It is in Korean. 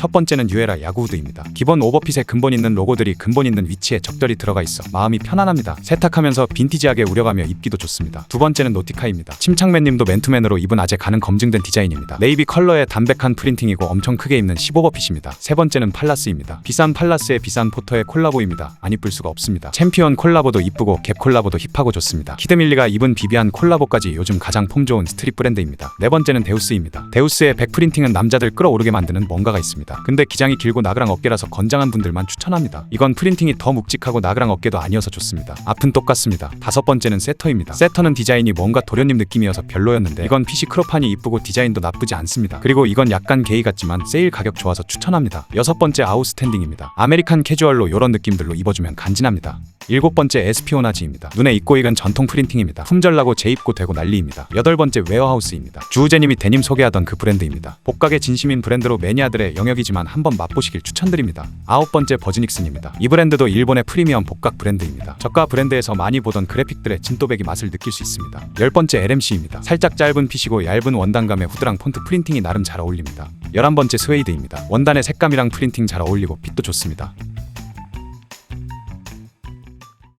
첫 번째는 뉴에라 야구 후드입니다. 기본 오버핏에 근본 있는 로고들이 근본 있는 위치에 적절히 들어가 있어 마음이 편안합니다. 세탁하면서 빈티지하게 우려가며 입기도 좋습니다. 두 번째는 노티카입니다. 침착맨님도 맨투맨으로 입은 아재 가능 검증된 디자인입니다. 네이비 컬러의 담백한 프린팅이고 엄청 크게 입는 15버핏입니다. 세 번째는 팔라스입니다. 비싼 팔라스의 비싼 포터의 콜라보입니다. 안 이쁠 수가 없습니다. 챔피언 콜라보도 이쁘고 갭 콜라보도 힙하고 좋습니다. 키드밀리가 입은 비비안 콜라보까지 요즘 가장 폼 좋은 스트릿 브랜드입니다. 네 번째는 데우스입니다. 데우스의 백 프린팅은 남자들 끌어오르게 만드는 뭔가가 있습니다. 근데 기장이 길고 나그랑 어깨라서 건장한 분들만 추천합니다. 이건 프린팅이 더 묵직하고 나그랑 어깨도 아니어서 좋습니다. 앞은 똑같습니다. 다섯 번째는 세터입니다. 세터는 디자인이 뭔가 도련님 느낌이어서 별로였는데 이건 핏이 크롭하니 이쁘고 디자인도 나쁘지 않습니다. 그리고 이건 약간 게이 같지만 세일 가격 좋아서 추천합니다. 여섯 번째 아웃스탠딩입니다. 아메리칸 캐주얼로 요런 느낌들로 입어주면 간지납니다. 일곱 번째 에스피오나지입니다. 눈에 익고 익은 전통 프린팅입니다. 품절나고 재입고 되고 난리입니다. 여덟 번째 웨어하우스입니다. 주우재님이 데님 소개하던 그 브랜드입니다. 복각의 진심인 브랜드로 매니아들의 영역이지만 한번 맛보시길 추천드립니다. 아홉 번째 버즈닉슨입니다. 이 브랜드도 일본의 프리미엄 복각 브랜드입니다. 저가 브랜드에서 많이 보던 그래픽들의 진또배기 맛을 느낄 수 있습니다. 열 번째 LMC입니다. 살짝 짧은 핏이고 얇은 원단감의 후드랑 폰트 프린팅이 나름 잘 어울립니다. 열한 번째 스웨이드입니다. 원단의 색감이랑 프린팅 잘 어울리고 핏도 좋습니다.